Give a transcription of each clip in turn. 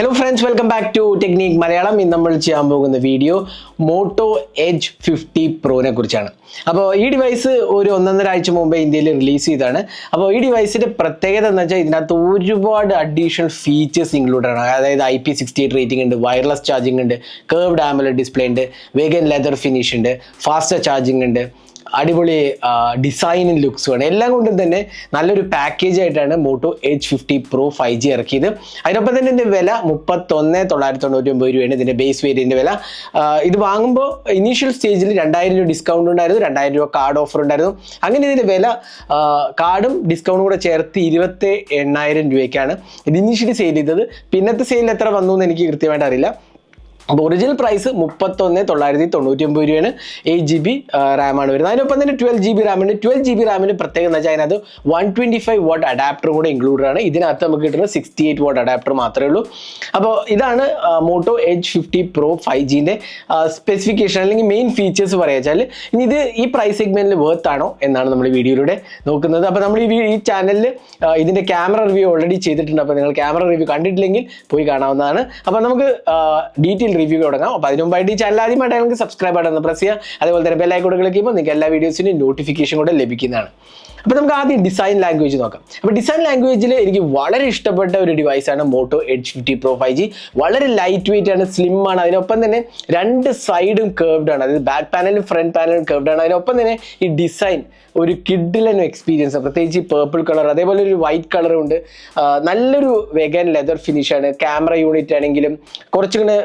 Hello friends welcome back to technique Malayalam ഇന്ന് നമ്മൾ ചെയ്യാൻ പോകുന്ന വീഡിയോ മോട്ടോ എഡ്ജ് ഫിഫ്റ്റി പ്രോനെ കുറിച്ചാണ്. അപ്പോൾ ഈ ഡിവൈസ് ഒരു ഒന്നൊന്നര ആഴ്ച മുമ്പ് ഇന്ത്യയിൽ റിലീസ് ചെയ്തതാണ്. അപ്പോൾ ഈ ഡിവൈസിന്റെ പ്രത്യേകത എന്ന് വെച്ചാൽ ഇതിനകത്ത് ഒരുപാട് അഡീഷണൽ ഫീച്ചേഴ്സ് ഇൻക്ലൂഡ് ആണ്. അതായത് I P sixty eight rating ഉണ്ട് വയർലെസ് ചാർജിംഗ് ഉണ്ട് കേർവ്ഡ് ആമല ഡിസ്പ്ലേ ഉണ്ട് വേഗൻ ലെതർ ഫിനിഷ് ഉണ്ട് ഫാസ്റ്റർ ചാർജിംഗ് ഉണ്ട് അടിപൊളി ഡിസൈനും ലുക്സും ആണ്. എല്ലാം കൊണ്ടും തന്നെ നല്ലൊരു പാക്കേജ് ആയിട്ടാണ് Moto Edge fifty pro five G ഇറക്കിയത്. അതിനൊപ്പം തന്നെ ഇതിന്റെ വില മുപ്പത്തൊന്ന് തൊള്ളായിരത്തി തൊണ്ണൂറ്റി ഒമ്പത് രൂപയാണ് ഇതിന്റെ ബേസ് വേരിയന്റെ വില. ഇത് വാങ്ങുമ്പോൾ ഇനീഷ്യൽ സ്റ്റേജിൽ രണ്ടായിരം രൂപ ഡിസ്കൗണ്ട് ഉണ്ടായിരുന്നു രണ്ടായിരം രൂപ കാർഡ് ഓഫർ ഉണ്ടായിരുന്നു. അങ്ങനെ ഇതിന്റെ വില കാർഡും ഡിസ്കൗണ്ടും കൂടെ ചേർത്ത് ഇരുപത്തി എണ്ണായിരം രൂപയ്ക്കാണ് ഇത് ഇനീഷ്യലി സെയിൽ ചെയ്തത്. പിന്നത്തെ സെയിലിൽ എത്ര വന്നു എന്ന് എനിക്ക് കൃത്യമായിട്ട് അറിയില്ല. അപ്പോൾ ഒറിജിനൽ പ്രൈസ് മുപ്പത്തൊന്ന് തൊള്ളായിരത്തി തൊണ്ണൂറ്റി ഒമ്പത് രൂപയാണ് എയ്റ്റ് ജി ബി റാമാണ് വരുന്നത്. അതിനൊപ്പം തന്നെ ട്വൽവ് ജി ബി റാമിന് ട്വൽവ് ജി ബി റാമിന് പ്രത്യേകം എന്ന് വെച്ചാൽ അതിനകത്ത് one twenty five watt adapter കൂടെ ഇൻക്ലൂഡഡ് ആണ്. ഇതിനകത്ത് നമുക്ക് കിട്ടുന്ന സിക്സ്റ്റി എയ്റ്റ് വാട്ട് അഡാപ്റ്റർ മാത്രമേ ഉള്ളൂ. അപ്പോൾ ഇതാണ് Moto Edge fifty pro five ജീന്റെ specification അല്ലെങ്കിൽ മെയിൻ ഫീച്ചേഴ്സ് പറയുക വെച്ചാൽ ഇനി ഇത് ഈ പ്രൈസ് സെഗ്മെന്റിൽ വേർത്ത് ആണോ എന്നാണ് നമ്മൾ വീഡിയോയിലൂടെ നോക്കുന്നത്. അപ്പോൾ നമ്മൾ ഈ ഈ ചാനലിൽ ഇതിന്റെ ക്യാമറ റിവ്യൂ ഓൾറെഡി ചെയ്തിട്ടുണ്ട്. അപ്പോൾ നിങ്ങൾ ക്യാമറ റിവ്യൂ കണ്ടിട്ടില്ലെങ്കിൽ പോയി കാണാവുന്നതാണ്. അപ്പോൾ നമുക്ക് ഡീറ്റെയിൽ റിവ്യൂ തുടങ്ങാം. അപ്പോൾ അതിന് മുമ്പായിട്ട് ഈ ചാനൽ ആദ്യമായിട്ട് നിങ്ങൾക്ക് സബ്സ്ക്രൈബ് ആയിട്ട് പ്രസ് ചെയ്യുക. അതുപോലെ തന്നെ ബെല്ലൈക്കോട് ക്ലിക്ക് ചെയ്യുമ്പോൾ നിങ്ങൾക്ക് എല്ലാ വീഡിയോസിനും നോട്ടിഫിക്കേഷൻ കൂടെ ലഭിക്കുന്നതാണ്. അപ്പോൾ നമുക്ക് ആദ്യം ഡിസൈൻ ലാംഗ്വേജ് നോക്കാം. അപ്പോൾ ഡിസൈൻ ലാംഗ്വേജിൽ എനിക്ക് വളരെ ഇഷ്ടപ്പെട്ട ഒരു ഡിവൈസാണ് Moto Edge fifty pro five G വളരെ ലൈറ്റ് വെയിറ്റ് ആണ് സ്ലിം ആണ്. അതിനൊപ്പം തന്നെ രണ്ട് സൈഡും കേർവ്ഡ് ആണ്. അതായത് ബാക്ക് പാനലും ഫ്രണ്ട് പാനലും കേർവ്ഡ് ആണ്. അതിനൊപ്പം തന്നെ ഈ ഡിസൈൻ ഒരു കിഡിലൻ എക്സ്പീരിയൻസ് പ്രത്യേകിച്ച് ഈ പേർപ്പിൾ കളർ അതേപോലെ ഒരു വൈറ്റ് കളറും ഉണ്ട്. നല്ലൊരു വെഗൻ ലെതർ ഫിനിഷ് ആണ്. ക്യാമറ യൂണിറ്റ് ആണെങ്കിലും കുറച്ചുകൂടെ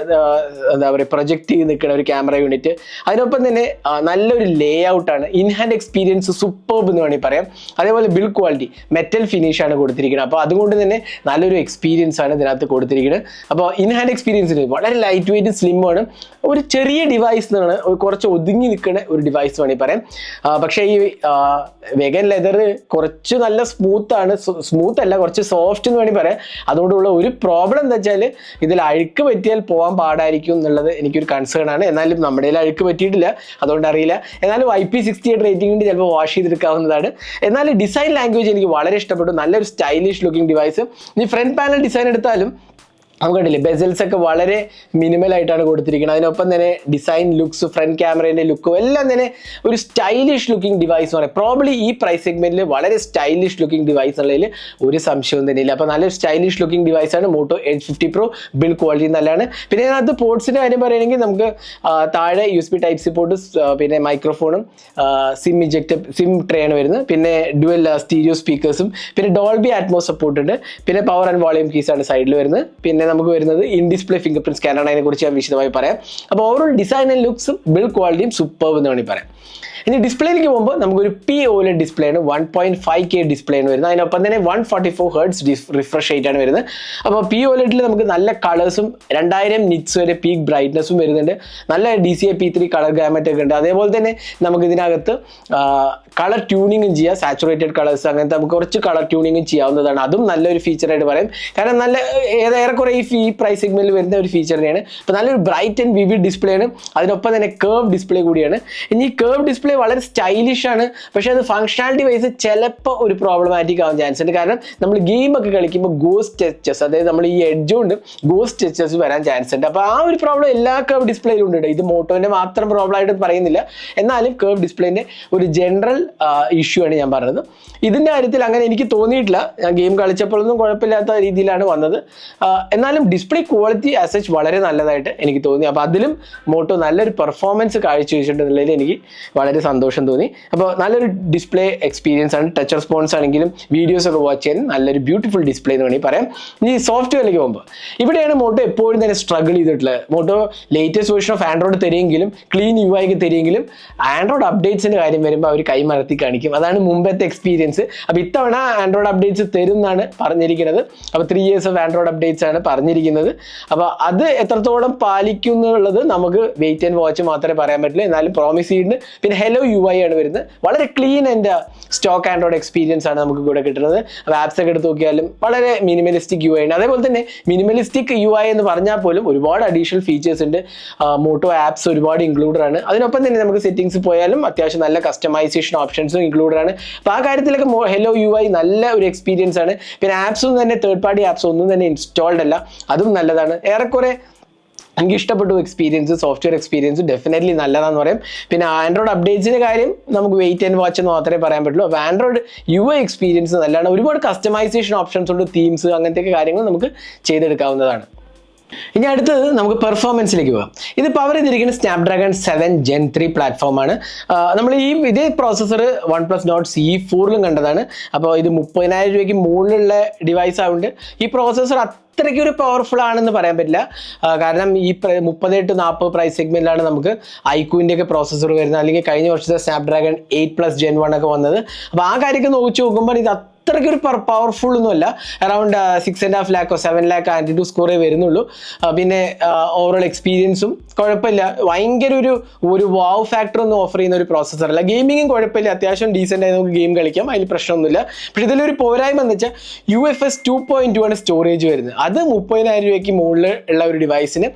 എന്താ പറയുക പ്രൊജക്റ്റ് ചെയ്ത് നിൽക്കുന്ന ഒരു ക്യാമറ യൂണിറ്റ് അതിനൊപ്പം തന്നെ നല്ലൊരു ലേ ഔട്ടാണ് ഇൻഹാൻഡ് എക്സ്പീരിയൻസ് സൂപ്പർബ് എന്ന് വേണമെങ്കിൽ പറയാം. അതേപോലെ ബിൽ ക്വാളിറ്റി മെറ്റൽ ഫിനിഷ് ആണ് കൊടുത്തിരിക്കുന്നത് അപ്പോൾ അതുകൊണ്ട് തന്നെ നല്ലൊരു എക്സ്പീരിയൻസ് ആണ് ഇതിനകത്ത് കൊടുത്തിരിക്കുന്നത് അപ്പോൾ ഇൻഹാൻഡ് എക്സ്പീരിയൻസിന് വളരെ ലൈറ്റ് വെയിറ്റ് സ്ലിമ്മാണ് ഒരു ചെറിയ ഡിവൈസ് എന്നാണ് കുറച്ച് ഒതുങ്ങി നിൽക്കുന്ന ഒരു ഡിവൈസ് വേണമെങ്കിൽ പറയാം. പക്ഷേ ഈ വെഗൻ ലെതർ കുറച്ച് നല്ല സ്മൂത്താണ് സ്മൂത്ത് അല്ല കുറച്ച് സോഫ്റ്റ് എന്ന് വേണമെങ്കിൽ പറയാം. അതുകൊണ്ടുള്ള ഒരു പ്രോബ്ലം എന്താ വെച്ചാൽ ഇതിൽ അഴുക്ക് പറ്റിയാൽ പോകാൻ പാടായിരിക്കും എന്നുള്ളത് എനിക്കൊരു കൺസേൺ ആണ്. എന്നാലും നമ്മുടെ അഴുക്ക് പറ്റിയിട്ടില്ല. അതുകൊണ്ട് അറിയില്ല. എന്നാലും ഐ പി സിക്സ്റ്റി എയ്റ്റ് റേറ്റിംഗിന്റെ ചിലപ്പോൾ വാഷ് ചെയ്തെടുക്കാവുന്നതാണ്. എന്നാൽ ഡിസൈൻ ലാംഗ്വേജ് എനിക്ക് വളരെ ഇഷ്ടപ്പെട്ടു. നല്ലൊരു സ്റ്റൈലിഷ് ലുക്കിംഗ് ഡിവൈസ് ഇനി ഫ്രണ്ട് പാനൽ ഡിസൈൻ എടുത്താലും നമുക്ക് കണ്ടില്ലേ? ബെസൽസ് ഒക്കെ വളരെ മിനിമൽ ആയിട്ടാണ് കൊടുത്തിരിക്കുന്നത് അതിനൊപ്പം തന്നെ ഡിസൈൻ ലുക്സ് ഫ്രണ്ട് ക്യാമറേന്റെ ലുക്കും എല്ലാം തന്നെ ഒരു സ്റ്റൈലിഷ് ലുക്കിംഗ് ഡിവൈസ് എന്ന് പറയാം. പ്രോബ്ലി ഈ പ്രൈസ് സെഗ്മെന്റിൽ വളരെ സ്റ്റൈലിഷ് ലുക്കിംഗ് ഡിവൈസ് ഉള്ളതിൽ ഒരു സംശയവും തന്നെയില്ല. അപ്പോൾ നല്ലൊരു സ്റ്റൈലിഷ് ലുക്കിംഗ് ഡിവൈസ് ആണ് Moto eight fifty pro build quality നല്ലതാണ്. പിന്നെ അതിനകത്ത് പോർട്സിന്റെ കാര്യം പറയുകയാണെങ്കിൽ നമുക്ക് താഴെ U S B type C port പിന്നെ മൈക്രോഫോണും സിം ഇജക്റ്റ് സിം ട്രേ ആണ് വരുന്നത്. പിന്നെ ഡുവൽ സ്റ്റീരിയോ സ്പീക്കേഴ്സും പിന്നെ ഡോൾബി ആറ്റ്മോ സപ്പോർട്ട് ഉണ്ട്. പിന്നെ പവർ ആൻഡ് വോളിയം കീസ് ആണ് സൈഡിൽ വരുന്നത്. പിന്നെ നമുക്ക് വരുന്നത് ഇൻ ഡിസ്പ്ലേ ഫിംഗർ പ്രിന്റ് സ്കാനാണ് അതിനെ കുറിച്ച് ഞാൻ വിശദമായി പറയാം. അപ്പോൾ ഓവറോൾ ഡിസൈൻ ആൻഡ് ലുക്സും ബിൽഡ് ക്വാളിറ്റിയും സൂപ്പർ എന്ന് വേണമെങ്കിൽ പറയാം. ഇനി ഡിസ്പ്ലേയിലേക്ക് പോകുമ്പോൾ നമുക്കൊരു പി ഓല ഡിസ്പ്ലേ ആണ്. One point five K display ആണ് വരുന്നത്. അതിനൊപ്പം തന്നെ one forty four hertz refresh rate ആണ് വരുന്നത്. അപ്പോൾ പി ഓലറ്റിൽ നമുക്ക് നല്ല കളേഴ്സും രണ്ടായിരം നിറ്റ്സ് വരെ പീക്ക് ബ്രൈറ്റ്നസ്സും വരുന്നുണ്ട്. നല്ല D C A P three colour gamut ഒക്കെ ഉണ്ട്. അതേപോലെ തന്നെ നമുക്ക് ഇതിനകത്ത് കളർ ട്യൂണിങ്ങും ചെയ്യാം. സാച്ചുറേറ്റഡ് കളേഴ്സ് അങ്ങനത്തെ നമുക്ക് കുറച്ച് കളർ ട്യൂണിങ്ങും ചെയ്യാവുന്നതാണ്. അതും നല്ലൊരു ഫീച്ചറായിട്ട് പറയും. കാരണം നല്ല ഏറെക്കുറെ ഈ ഫീ പ്രൈസ് സെഗ്മെന്റിൽ വരുന്ന ഒരു ഫീച്ചർ തന്നെയാണ്. അപ്പോൾ നല്ലൊരു ബ്രൈറ്റ് ആൻഡ് വിവിഡ് ഡിസ്പ്ലേ ആണ്. അതിനൊപ്പം തന്നെ കേർവ് ഡിസ്പ്ലേ കൂടിയാണ്. ഇനി കേർവ് ഡിസ്പ്ലേ വളരെ സ്റ്റൈലിഷ് ആണ്. പക്ഷേ അത് ഫങ്ഷണാലിറ്റി വൈസ് ചിലപ്പോൾ ഒരു പ്രോബ്ലമാറ്റിക് ആവാൻ ചാൻസ് ഉണ്ട് കാരണം നമ്മൾ ഗെയിം ഒക്കെ കളിക്കുമ്പോൾ ഗോസ് ടെച്ചസ് അതായത് നമ്മൾ ഈ എഡ്ജ് കൊണ്ട് ഗോസ് ടെച്ചസ് വരാൻ ചാൻസ് ഉണ്ട്. അപ്പോൾ ആ ഒരു പ്രോബ്ലം എല്ലാ കർവ് ഡിസ്പ്ലേയിലും ഉണ്ട് ഇത് മോട്ടോന്റെ മാത്രം പ്രോബ്ലം ആയിട്ട് പറയുന്നില്ല. എന്നാലും കർവ് ഡിസ്പ്ലേന്റെ ഒരു ജനറൽ ഇഷ്യൂ ആണ് ഞാൻ പറഞ്ഞത്. ഇതിന്റെ കാര്യത്തിൽ അങ്ങനെ എനിക്ക് തോന്നിയിട്ടില്ല. ഞാൻ ഗെയിം കളിച്ചപ്പോഴൊന്നും കുഴപ്പമില്ലാത്ത രീതിയിലാണ് വന്നത്. എന്നാലും ഡിസ്പ്ലേ ക്വാളിറ്റി ആസ് ആസച്ച് വളരെ നല്ലതായിട്ട് എനിക്ക് തോന്നി. അപ്പോൾ അതിലും മോട്ടോ നല്ലൊരു പെർഫോമൻസ് കാഴ്ചവെച്ചിട്ടുണ്ടെന്നുള്ളതിൽ എനിക്ക് വളരെ സന്തോഷം തോന്നി. അപ്പോൾ നല്ലൊരു ഡിസ്പ്ലേ എക്സ്പീരിയൻസ് ആണ്. ടച്ച് റെസ്പോൺസ് ആണെങ്കിലും വീഡിയോസ് ഒക്കെ വാച്ച് ചെയ്യാൻ നല്ലൊരു ബ്യൂട്ടിഫുൾ ഡിസ്പ്ലേ എന്ന് വേണമെങ്കിൽ പറയാം. ഇനി സോഫ്റ്റ്വെയറിലേക്ക് പോകുമ്പോൾ ഇവിടെയാണ് മോട്ടോ എപ്പോഴും തന്നെ സ്ട്രഗിൾ ചെയ്തിട്ടുള്ളത്. Moto latest version of Android തരികെങ്കിലും clean U ഐക്ക് തരികെങ്കിലും ആൻഡ്രോയിഡ് അപ്ഡേറ്റ്സിന്റെ കാര്യം വരുമ്പോൾ അവർ കൈമറത്തി കാണിക്കും. അതാണ് മുമ്പത്തെ എക്സ്പീരിയൻസ് അപ്പോൾ ഇത്തവണ ആൻഡ്രോയിഡ് അപ്ഡേറ്റ്സ് തരും എന്നാണ് പറഞ്ഞിരിക്കുന്നത്. അപ്പോൾ three years of Android updates ആണ് പറഞ്ഞിരിക്കുന്നത്. അപ്പോൾ അത് എത്രത്തോളം പാലിക്കുന്നുള്ളത് നമുക്ക് വെയിറ്റ് ആൻഡ് വാച്ച് മാത്രമേ പറയാൻ പറ്റുള്ളൂ. എന്നാലും പ്രോമിസ് ചെയ്യുന്നുണ്ട്. പിന്നെ ഹെലോ യു ഐ ആണ് വരുന്നത്. വളരെ clean and stock Android experience ആണ് നമുക്ക് ഇവിടെ കിട്ടുന്നത്. അപ്പോൾ ആപ്സ് ഒക്കെ എടുത്ത് നോക്കിയാലും വളരെ മിനിമലിസ്റ്റിക് യു ഐ ആണ്. അതേപോലെ തന്നെ മിനിമലിസ്റ്റിക് യു ഐ എന്ന് പറഞ്ഞാൽ പോലും ഒരുപാട് അഡീഷണൽ ഫീച്ചേഴ്സ് ഉണ്ട്. മോട്ടോ ആപ്സ് ഒരുപാട് ഇൻക്ലൂഡഡ് ആണ്. അതിനൊപ്പം തന്നെ നമുക്ക് സെറ്റിംഗ്സ് പോയാലും അത്യാവശ്യം നല്ല കസ്റ്റമൈസേഷൻ ഓപ്ഷൻസും ഇൻക്ലൂഡഡ് ആണ്. അപ്പോൾ ആ കാര്യത്തിലൊക്കെ ഹെലോ യു ഐ നല്ല ഒരു എക്സ്പീരിയൻസ് ആണ്. പിന്നെ ആപ്സും തന്നെ തേർഡ് പാർട്ടി ആപ്സ് ഒന്നും തന്നെ ഇൻസ്റ്റാൾഡ് അല്ല. അതും നല്ലതാണ്. ഏറെക്കുറെ എനിക്ക് ഇഷ്ടപ്പെട്ടു എക്സ്പീരിയൻസ് സോഫ്റ്റ്വെയർ എക്സ്പീരിയൻസ് ഡെഫിനറ്റ്ലി നല്ലതാന്ന് പറയും. പിന്നെ ആൻഡ്രോയിഡ് അപ്ഡേറ്റ്സിന്റെ കാര്യം നമുക്ക് വെയിറ്റ് ആൻഡ് വാച്ച് എന്ന് മാത്രമേ പറയാൻ പറ്റുള്ളൂ. അപ്പോൾ ആൻഡ്രോയിഡ് യു ഐ എക്സ്പീരിയൻസ് നല്ലതാണ്. ഒരുപാട് കസ്റ്റമൈസേഷൻ ഓപ്ഷൻസ് ഉണ്ട് തീംസ് അങ്ങനത്തെയൊക്കെ കാര്യങ്ങൾ നമുക്ക് ചെയ്തെടുക്കാവുന്നതാണ്. ഇനി അടുത്തത് നമുക്ക് പെർഫോമൻസിലേക്ക് പോകാം. പവർ ചെയ്തിരിക്കുന്ന സ്നാപ്ഡ്രാഗൺ സെവൻ ജെൻ ത്രീ പ്ലാറ്റ്ഫോമാണ് നമ്മൾ ഈ ഇതേ processor one plus Nord C ഫോറിലും കണ്ടതാണ്. അപ്പോൾ ഇത് മുപ്പതിനായിരം രൂപയ്ക്ക് മുകളിലുള്ള ഡിവൈസ് ആയതുകൊണ്ട് ഈ പ്രോസസ്സർ അത്രയ്ക്ക് ഒരു പവർഫുൾ ആണെന്ന് പറയാൻ പറ്റില്ല. കാരണം ഈ മുപ്പത് ടു നാൽപ്പത് പ്രൈസ് സെഗ്മെന്റിലാണ് നമുക്ക് ഐക്യൂവിന്റെ ഒക്കെ പ്രോസസ്സർ വരുന്നത്. അല്ലെങ്കിൽ കഴിഞ്ഞ വർഷത്തെ Snapdragon eight plus gen one ഒക്കെ വന്നത്. അപ്പോൾ ആ കാര്യമൊക്കെ നോക്കി നോക്കുമ്പോൾ ഇത് അത്രയ്ക്ക് ഒരു പവർഫുൾ ഒന്നുമല്ല. അറൗണ്ട് സിക്സ് ആൻഡ് ഹാഫ് ലാക്കോ സെവൻ ലാക്ക് ആന്റി ടു സ്കോറേ വരുന്നുള്ളൂ. പിന്നെ ഓവറോൾ എക്സ്പീരിയൻസും കുഴപ്പമില്ല. ഭയങ്കര ഒരു ഒരു വാവ് ഫാക്ടർ ഒന്നും ഓഫർ ചെയ്യുന്ന ഒരു പ്രോസസ്സർ അല്ല. ഗെയിമിങ്ങും കുഴപ്പമില്ല. അത്യാവശ്യം ഡീസെന്റ് ആയി നമുക്ക് ഗെയിം കളിക്കാം. അതിൽ പ്രശ്നമൊന്നുമില്ല. പക്ഷെ ഇതിലൊരു പോരായ്മ എന്ന് വെച്ചാൽ U F S two point two ആണ് സ്റ്റോറേജ് വരുന്നത്. അത് മുപ്പതിനായിരം രൂപയ്ക്ക് മുകളിൽ ഉള്ള ഒരു ഡിവൈസിന്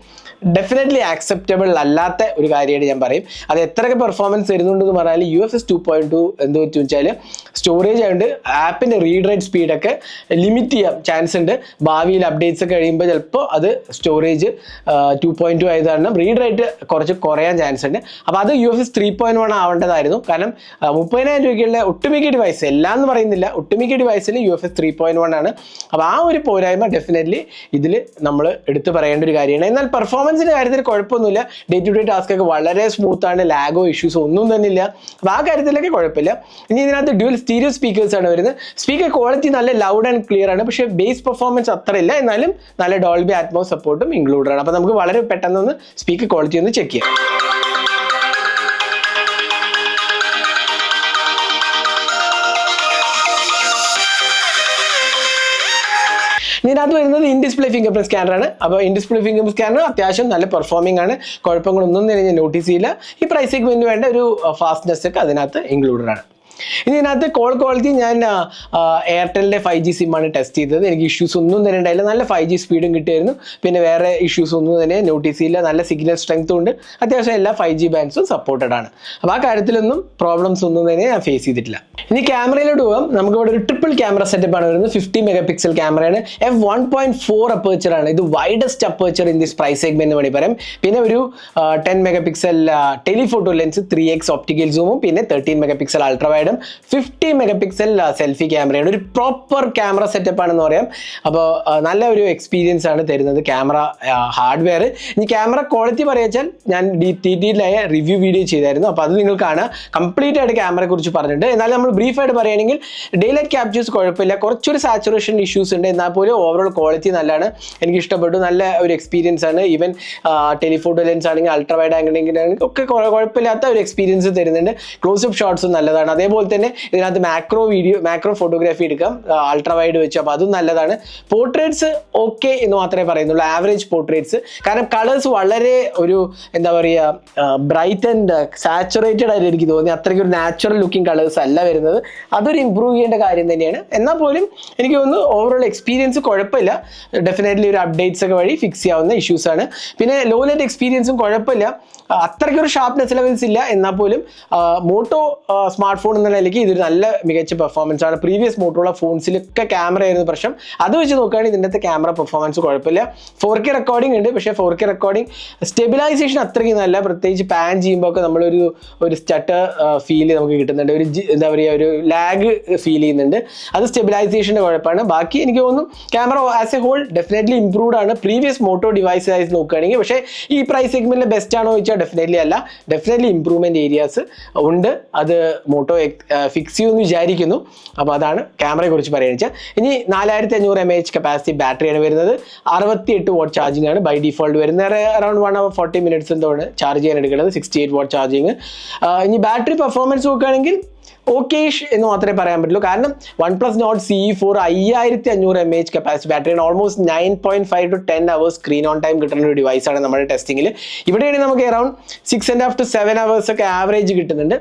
ഡെഫിനറ്റ്ലി ആക്സെപ്റ്റബിൾ അല്ലാത്ത ഒരു കാര്യമായിട്ട് ഞാൻ പറയും. അത് എത്രയൊക്കെ പെർഫോമൻസ് വരുന്നുണ്ടെന്ന് പറഞ്ഞാൽ U F S two point two എന്ത് വെച്ചാൽ സ്റ്റോറേജ് ആയതുകൊണ്ട് ആപ്പിന്റെ റീഡ് റൈറ്റ് സ്പീഡൊക്കെ ലിമിറ്റ് ചെയ്യാൻ ചാൻസ് ഉണ്ട്. ഭാവിയിൽ അപ്ഡേറ്റ്സ് കഴിയുമ്പോൾ ചിലപ്പോൾ അത് സ്റ്റോറേജ് ടു പോയിന്റ് ടു ആയത് കാരണം റീഡ് റൈറ്റ് കുറച്ച് കുറയാൻ ചാൻസ് ഉണ്ട്. അപ്പോൾ അത് U F S three point one ആവേണ്ടതായിരുന്നു. കാരണം മുപ്പതിനായിരം രൂപയ്ക്കുള്ള ഒട്ടുമിക്ക ഡിവൈസ് എല്ലാം എന്ന് പറയുന്നില്ല. ഒട്ടുമിക്ക ഡിവൈസിൽ U F S three point one ആണ്. അപ്പോൾ ആ ഒരു പോരായ്മ ഡെഫിനറ്റ്ലി ഇതിൽ നമ്മൾ എടുത്തു പറയേണ്ട ഒരു കാര്യമാണ്. എന്നാൽ പെർഫോമൻസിന്റെ കാര്യത്തിൽ കുഴപ്പമൊന്നുമില്ല. ഡേ ടു ഡേ ടാസ്ക് ഒക്കെ വളരെ സ്മൂത്താണ് ലാഗോ ഇഷ്യൂസോ ഒന്നും തന്നെ ഇല്ല. അപ്പോൾ ആ കാര്യത്തിലൊക്കെ കുഴപ്പമില്ല. ഇനി ഇതിനകത്ത് ഡ്യൂൽ സ്റ്റീരിയോ സ്പീക്കേഴ്സ് ആണ് വരുന്നത്. സ്പീക്കർ ക്വാളിറ്റി നല്ല ലൗഡ് ആൻഡ് ക്ലിയർ ആണ്. പക്ഷേ ബേസ് പെർഫോമൻസ് അത്ര ഇല്ല എന്നാലും നല്ല ഡോൾബി ആത്മോ സപ്പോർട്ടും ഇൻക്ലൂഡഡ് ആണ്. അപ്പോൾ നമുക്ക് വളരെ പെട്ടെന്ന് ഒന്ന് സ്പീക്കർ ക്വാളിറ്റി ഒന്ന് ചെക്ക് ചെയ്യാം. ഇതിനകത്ത് വരുന്നത് in display finger print scanner ആണ്. അപ്പോൾ in display finger print scanner അത്യാവശ്യം നല്ല പെർഫോമിംഗ് ആണ്. കുഴപ്പങ്ങളൊന്നും ഞാൻ നോട്ടീസ് ചെയ്യില്ല ഈ പ്രൈസ് സെഗ്മെന്റിന് വേണ്ട ഒരു ഫാസ്റ്റ്നെസ് ഒക്കെ അതിനകത്ത് ഇൻക്ലൂഡഡ് ആണ്. ഇനി ഇതിനകത്ത് കോൾ ക്വാളിറ്റി ഞാൻ എയർടെലിന്റെ ഫൈവ് ജി സിമ്മാണ് ടെസ്റ്റ് ചെയ്തത്. എനിക്ക് ഇഷ്യൂസ് ഒന്നും തന്നെ ഉണ്ടായില്ല നല്ല ഫൈവ് ജി സ്പീഡും കിട്ടിയായിരുന്നു. പിന്നെ വേറെ ഇഷ്യൂസ് ഒന്നും തന്നെ നോട്ടീസ് ചെയ്യില്ല നല്ല സിഗ്നൽ സ്ട്രെങ്ത്തും ഉണ്ട്. അത്യാവശ്യം എല്ലാ ഫൈവ് ജി ബാൻഡ്സും സപ്പോർട്ടഡ് ആണ്. അപ്പോൾ ആ കാര്യത്തിലൊന്നും പ്രോബ്ലംസ് ഒന്നും തന്നെ ഞാൻ ഫേസ് ചെയ്തിട്ടില്ല. ഇനി ക്യാമറയിലോട്ട് പോകാം നമുക്ക് ഇവിടെ ഒരു ട്രിപ്പിൾ ക്യാമറ സെറ്റപ്പ് ആണ് വരുന്നത്. ഫിഫ്റ്റി മെഗാ പിക്സൽ ക്യാമറയാണ് F one point four aperture ആണ്. ഇത് widest aperture in this price segment എന്ന് വേണമെങ്കിൽ പറയാം. പിന്നെ ഒരു ten megapixel telephoto lens three X optical സൂമും പിന്നെ തേർട്ടീൻ മെഗാ പിക്സൽ അൾട്രാ വൈഡും ഫിഫ്റ്റി മെഗാ പിക്സൽ സെൽഫി ക്യാമറയാണ് ഒരു പ്രോപ്പർ ക്യാമറ സെറ്റപ്പ് ആണെന്ന് പറയാം. അപ്പോൾ നല്ല ഒരു എക്സ്പീരിയൻസ് ആണ് തരുന്നത് ക്യാമറ ഹാർഡ്വെയർ ഇനി ക്യാമറ ക്വാളിറ്റി പറയാച്ചാൽ ഞാൻ ഡി ടി ടിയിലായ റിവ്യൂ വീഡിയോ ചെയ്തായിരുന്നു. അപ്പോൾ അത് നിങ്ങൾ കാണാം. കംപ്ലീറ്റ് ആയിട്ട് ക്യാമറയെ കുറിച്ച് പറഞ്ഞിട്ടുണ്ട്. എന്നാൽ നമ്മൾ ബ്രീഫായിട്ട് പറയുകയാണെങ്കിൽ ഡേ ലൈറ്റ് ക്യാപ്ചേഴ്സ് കുഴപ്പമില്ല. കുറച്ചൊരു സാച്ചുറേഷൻ ഇഷ്യൂസ് ഉണ്ട്. എന്നാൽ പോലും ഓവറോൾ ക്വാളിറ്റി നല്ലതാണ്. എനിക്ക് ഇഷ്ടപ്പെട്ടു. നല്ല ഒരു എക്സ്പീരിയൻസ് ആണ്. ഈവൻ ടെലിഫോട്ടോ ലെൻസ് ആണെങ്കിൽ അൾട്രാ വൈഡ് ആംഗിൾ ഒക്കെ കുഴ- കുഴപ്പമില്ലാത്ത ഒരു എക്സ്പീരിയൻസ് തരുന്നുണ്ട്. ക്ലോസ് അപ്പ് ഷോട്ട്സും നല്ലതാണ്. അതേപോലെ തന്നെ ഇതിനകത്ത് മാക്രോ വീഡിയോ മാക്രോ ഫോട്ടോഗ്രാഫി എടുക്കാം. അൾട്രാ വൈഡ് വെച്ച് അപ്പോൾ അതും നല്ലതാണ്. പോർട്രേറ്റ്സ് ഓക്കെ എന്ന് മാത്രമേ പറയുന്നുള്ളൂ. ആവറേജ് പോർട്രേറ്റ്സ് കാരണം കളേഴ്സ് വളരെ ഒരു എന്താ പറയുക ബ്രൈറ്റ് ആൻഡ് സാച്ചുറേറ്റഡ് ആയിട്ട് എനിക്ക് തോന്നി. അത്രയ്ക്ക് ഒരു നാച്ചുറൽ ലുക്കിംഗ് കളേഴ്സ് അല്ല വരുന്നത്. അതൊരു ഇമ്പ്രൂവ് ചെയ്യേണ്ട കാര്യം തന്നെയാണ്. എന്നാൽ പോലും എനിക്ക് തോന്നുന്നു ഓവറോൾ എക്സ്പീരിയൻസ് കുഴപ്പമില്ല. ഡെഫിനറ്റ്ലി ഒരു അപ്ഡേറ്റ്സ് ഒക്കെ വഴി ഫിക്സ് ചെയ്യാവുന്ന ഇഷ്യൂസ് ആണ്. പിന്നെ ലോ ലൈറ്റ് എക്സ്പീരിയൻസും കുഴപ്പമില്ല. അത്രയ്ക്കൊരു ഷാർപ്നെസ് ലെവൽസ് ഇല്ല. എന്നാൽ പോലും മോട്ടോ സ്മാർട്ട് ഫോൺ എന്ന നിലയ്ക്ക് ഇതൊരു നല്ല മികച്ച പെർഫോമൻസ് ആണ്. പ്രീവിയസ് മോട്ടോള ഫോൺസിലൊക്കെ ക്യാമറ ആയിരുന്നു പ്രശ്നം. അത് വെച്ച് നോക്കുകയാണെങ്കിൽ ഇതിന്റെ ക്യാമറ പെർഫോമൻസ് കുഴപ്പമില്ല. ഫോർ കെ റെക്കോർഡിംഗ് ഉണ്ട്. പക്ഷേ ഫോർ കെ റെക്കോർഡിംഗ് സ്റ്റെബിലൈസേഷൻ അത്രയ്ക്ക് നല്ല പ്രത്യേകിച്ച് പാൻ ചെയ്യുമ്പോൾ ഒക്കെ നമ്മളൊരു ഒരു സ്റ്റട്ടർ ഫീൽ നമുക്ക് കിട്ടുന്നുണ്ട്. ഒരു എന്താ പറയുക ഒരു ലാഗ് ഫീൽ ചെയ്യുന്നുണ്ട്. അത് സ്റ്റെബിലൈസേഷന്റെ കുഴപ്പമാണ്. ബാക്കി എനിക്ക് തോന്നുന്നു camera as a whole definitely improved ആണ്. പ്രീവിയസ് മോട്ടോ ഡിവൈസ് ആയി നോക്കുകയാണെങ്കിൽ പക്ഷേ ഈ പ്രൈസ് സെഗ്മെന്റിൽ ബെസ്റ്റ് ആണോ ചോദിച്ചാൽ ഡെഫിനറ്റ്ലി അല്ല. ഡെഫിനറ്റ്ലി ഇംപ്രൂവ്മെന്റ് ഏരിയാസ് ഉണ്ട്. അത് മോട്ടോ ഫിക്സ് ചെയ്യുമെന്ന് വിചാരിക്കുന്നു. അപ്പോൾ അതാണ് ക്യാമറയെ കുറിച്ച് പറയുന്നത് ഇനി നാലായിരത്തി അഞ്ഞൂറ് എം എച്ച് കപ്പാസിറ്റി ബാറ്ററിയാണ് വരുന്നത്. അറുപത്തി എട്ട് വാട്ട് ചാർജിംഗ് ആണ് ബൈ ഡിഫോൾട്ട് വരുന്നത്. Around one hour forty minutes എന്തോണ് charge ചെയ്യാൻ എടുക്കുന്നത് സിക്സ്റ്റി എയ്റ്റ് വാട്ട് ചാർജിങ് ഇനി ബാറ്ററി പെർഫോമൻസ് നോക്കുകയാണെങ്കിൽ ഓക്കേഷ് എന്ന് മാത്രമേ പറയാൻ പറ്റുള്ളൂ. കാരണം one plus Nord C four അയ്യായിരത്തി അഞ്ഞൂറ് എം എച്ച് കപ്പാസിറ്റി ബാറ്ററിയാണ് almost nine point five to ten hours screen on time കിട്ടുന്ന ഒരു ഡിവൈസാണ് നമ്മുടെ ടെസ്റ്റിംഗിൽ ഇവിടെയാണെങ്കിൽ നമുക്ക് around six and half to seven hours ഒക്കെ ആവറേജ് കിട്ടുന്നുണ്ട്.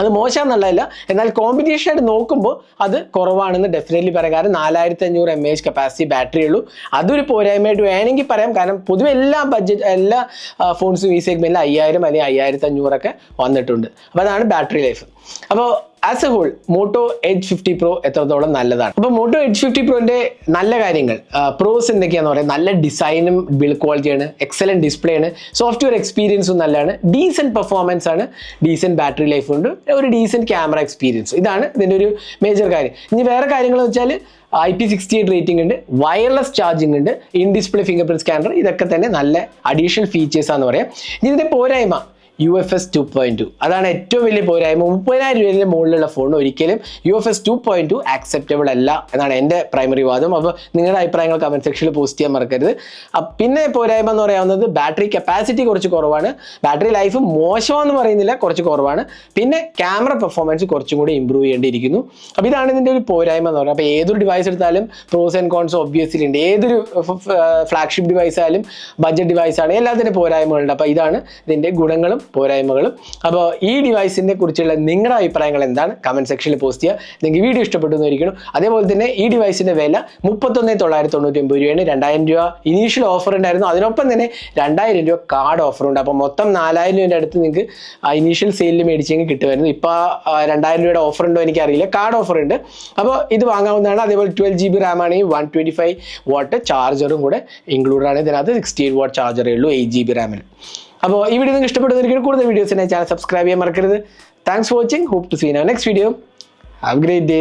അത് മോശമെന്നുള്ളതല്ല എന്നാൽ കോമ്പറ്റീഷൻ ആയിട്ട് നോക്കുമ്പോൾ അത് കുറവാണെന്ന് ഡെഫിനറ്റ്ലി പറയാം. കാരണം നാലായിരത്തി അഞ്ഞൂറ് എം എച്ച് കപ്പാസിറ്റി ബാറ്ററി ഉള്ളൂ. അതൊരു പോരായ്മയായിട്ട് വേണമെങ്കിൽ പറയാം. കാരണം പൊതുവെ എല്ലാ ബഡ്ജറ്റ് എല്ലാ ഫോൺസും ഈ സെഗ്മെന്റിൽ അയ്യായിരം അല്ലെങ്കിൽ അയ്യായിരത്തി അഞ്ഞൂറൊക്കെ വന്നിട്ടുണ്ട്. അപ്പോൾ അതാണ് ബാറ്ററി ലൈഫ് അപ്പോൾ as a whole Moto Edge fifty pro എത്രത്തോളം നല്ലതാണ്? അപ്പോൾ മോട്ടോ എഡ്ജ് ഫിഫ്റ്റി പ്രോന്റെ നല്ല കാര്യങ്ങൾ പ്രോസ് എന്തൊക്കെയാണെന്ന് പറയാം. നല്ല ഡിസൈനും ബിൽഡ് ക്വാളിറ്റിയാണ് എക്സലന്റ് ഡിസ്പ്ലേ ആണ് സോഫ്റ്റ്വെയർ എക്സ്പീരിയൻസും നല്ലതാണ് ഡീസെന്റ് പെർഫോമൻസ് ആണ് ഡീസെന്റ് ബാറ്ററി ലൈഫ് ഉണ്ട് ഒരു ഡീസെന്റ് ക്യാമറ എക്സ്പീരിയൻസ് ഇതാണ് ഇതിന്റെ ഒരു മേജർ കാര്യം. ഇനി വേറെ കാര്യങ്ങൾ വെച്ചാൽ I P sixty eight rating ഉണ്ട് വയർലെസ് ചാർജിംഗ് ഉണ്ട് in display finger print scanner ഇതൊക്കെ തന്നെ നല്ല അഡീഷണൽ ഫീച്ചേഴ്സ് പറയാം. ഇതിന്റെ പോരായ്മ U F S two point two അതാണ് ഏറ്റവും വലിയ പോരായ്മ. മുപ്പതിനായിരം രൂപയുടെ മുകളിലുള്ള ഫോൺ ഒരിക്കലും U F S two point two acceptable അല്ല എന്നാണ് എന്റെ പ്രൈമറി വാദം. അപ്പോൾ നിങ്ങളുടെ അഭിപ്രായങ്ങൾ കമന്റ് സെക്ഷനിൽ പോസ്റ്റ് ചെയ്യാൻ മറക്കരുത്. പിന്നെ പോരായ്മ എന്ന് പറയാവുന്നത് ബാറ്ററി കപ്പാസിറ്റി കുറച്ച് കുറവാണ്. ബാറ്ററി ലൈഫ് മോശമാണെന്ന് പറയുന്നില്ല കുറച്ച് കുറവാണ്. പിന്നെ ക്യാമറ പെർഫോമൻസ് കുറച്ചും കൂടി ഇമ്പ്രൂവ് ചെയ്യേണ്ടിയിരിക്കുന്നു. അപ്പോൾ ഇതാണ് ഇതിന്റെ ഒരു പോരായ്മ എന്ന് പറയുന്നത്. അപ്പോൾ ഏതൊരു ഡിവൈസ് എടുത്താലും പ്രോസ് ആൻഡ് കോൺസ് ഒബ്വിയസ്ലി ഉണ്ട്. ഏതൊരു ഫ്ലാഗ്ഷിപ്പ് ഡിവൈസ് ആയാലും ബഡ്ജറ്റ് ഡിവൈസ് ആണ്. എല്ലാത്തിനും പോരായ്മകളുണ്ട്. അപ്പോൾ ഇതാണ് ഇതിന്റെ ഗുണങ്ങളും പോരായ്മകളും. അപ്പോൾ ഈ ഡിവൈസിനെ കുറിച്ചുള്ള നിങ്ങളുടെ അഭിപ്രായങ്ങൾ എന്താണ്? കമന്റ് സെക്ഷനിൽ പോസ്റ്റ് ചെയ്യുക. നിങ്ങൾക്ക് വീഡിയോ ഇഷ്ടപ്പെട്ടു എന്നിരിക്കണം അതേപോലെ തന്നെ ഈ ഡിവൈസിന്റെ വില മുപ്പത്തൊന്ന് തൊള്ളായിരത്തി തൊണ്ണൂറ്റി ഒമ്പത് രൂപയാണ്. രണ്ടായിരം രൂപ ഇനീഷ്യൽ ഓഫർ ഉണ്ടായിരുന്നു. അതിനൊപ്പം തന്നെ രണ്ടായിരം രൂപ കാർഡ് ഓഫർ ഉണ്ട്. അപ്പോൾ മൊത്തം നാലായിരം രൂപയുടെ അടുത്ത് നിങ്ങൾക്ക് ഇനീഷ്യൽ സെയിലിൽ മേടിച്ചെങ്കിൽ കിട്ടുമായിരുന്നു. ഇപ്പോൾ രണ്ടായിരം രൂപയുടെ ഓഫർ ഉണ്ടോ എനിക്ക് അറിയില്ല കാർഡ് ഓഫർ ഉണ്ട്. അപ്പോൾ ഇത് വാങ്ങാവുന്നതാണ്. അതേപോലെ ട്വൽവ് ജി ബി റാം ആണെങ്കിൽ വൺ ട്വന്റി ഫൈവ് വാട്ട് ചാർജറും കൂടെ ഇൻക്ലൂഡ് ആണ്. ഇതിനകത്ത് സിക്സ്റ്റി എയ്റ്റ് വാട്ട് ചാർജറേ ഉള്ളൂ എയ്റ്റ് ജി ബി റാമിൽ അപ്പോൾ ഈ വീഡിയോ നിങ്ങൾക്ക് ഇഷ്ടപ്പെടുന്നതിന് കൂടുതൽ വീഡിയോസിനെ ചാനൽ സബ്സ്ക്രൈബ് ചെയ്യാൻ മറക്കരുത്. Thanks for watching hope to seen next video have great day